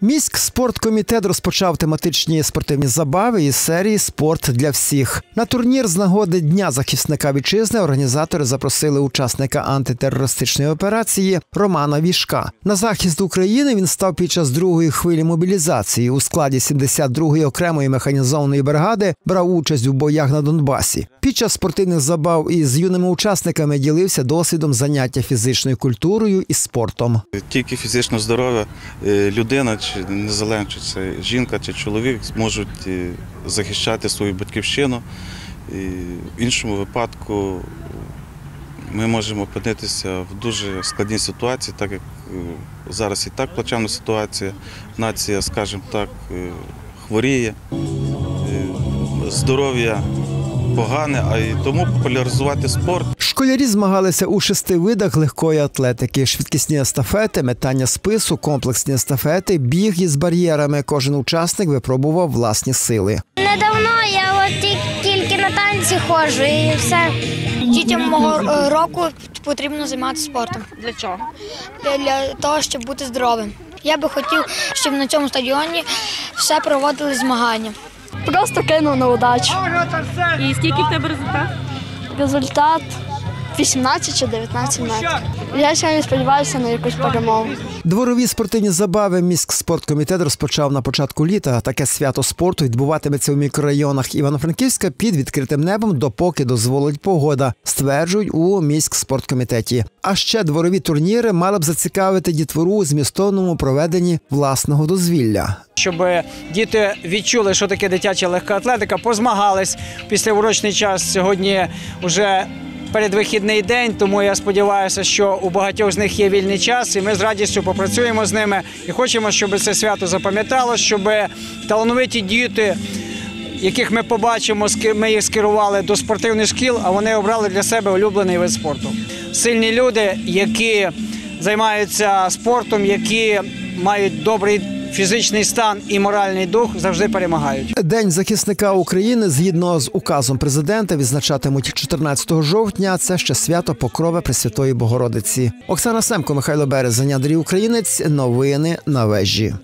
Міськ спорткомітет розпочав тематичні спортивні забави із серії Спорт для всіх. На турнір з нагоди Дня захисника вітчизни організатори запросили учасника антитерористичної операції Романа Вішка. На захист України він став під час другої хвилі мобілізації. У складі 72-ї окремої механізованої бригади брав участь у боях на Донбасі. Під час спортивних забав із юними учасниками ділився досвідом заняття фізичною культурою і спортом. Тільки фізично здорова е, людина, чи незалежно чи це жінка чи чоловік, зможуть е, захищати свою батьківщину. І в іншому випадку ми можемо опинитися в дуже складній ситуації, так як е, зараз і так плачевна ситуація. Нація, скажімо так, е, хворіє, здоров'я погане, а й тому популяризувати спорт. Школярі змагалися у шести видах легкої атлетики: швидкісні естафети, метання спису, комплексні естафети, біг із бар'єрами. Кожен учасник випробував власні сили. Недавно я от тільки на танці ходжу і все. Дітям мого е, року потрібно займатися спортом. Для чого? Для, для того, щоб бути здоровим. Я би хотів, щоб на цьому стадіоні все проводили змагання. Просто кинув на удачу. І скільки в тебе результат? Результат 18 чи 19 метрів. Я сьогодні сподіваюся на якусь перемогу. Дворові спортивні забави міськ спорткомітет розпочав на початку літа. Таке свято спорту відбуватиметься у мікрорайонах Івано-Франківська під відкритим небом, допоки дозволить погода, стверджують у міськ спорткомітеті. А ще дворові турніри мали б зацікавити дітвору у змістовному проведенні власного дозвілля. щоб діти відчули, що таке дитяча легка атлетика, позмагались після урочний час. Сьогодні вже передвихідний день, тому я сподіваюся, що у багатьох з них є вільний час, і ми з радістю попрацюємо з ними і хочемо, щоб це свято запам'ятало, щоб талановиті діти. Яких ми побачимо, ми їх скерували до спортивних шкіл, а вони обрали для себе улюблений вид спорту. Сильні люди, які займаються спортом, які мають добрий фізичний стан і моральний дух, завжди перемагають. День захисника України згідно з указом президента відзначатимуть 14 жовтня. Це ще свято Покрови Пресвятої Богородиці. Оксана Семко, Михайло Березень, Андрій Українець. Новини на вежі.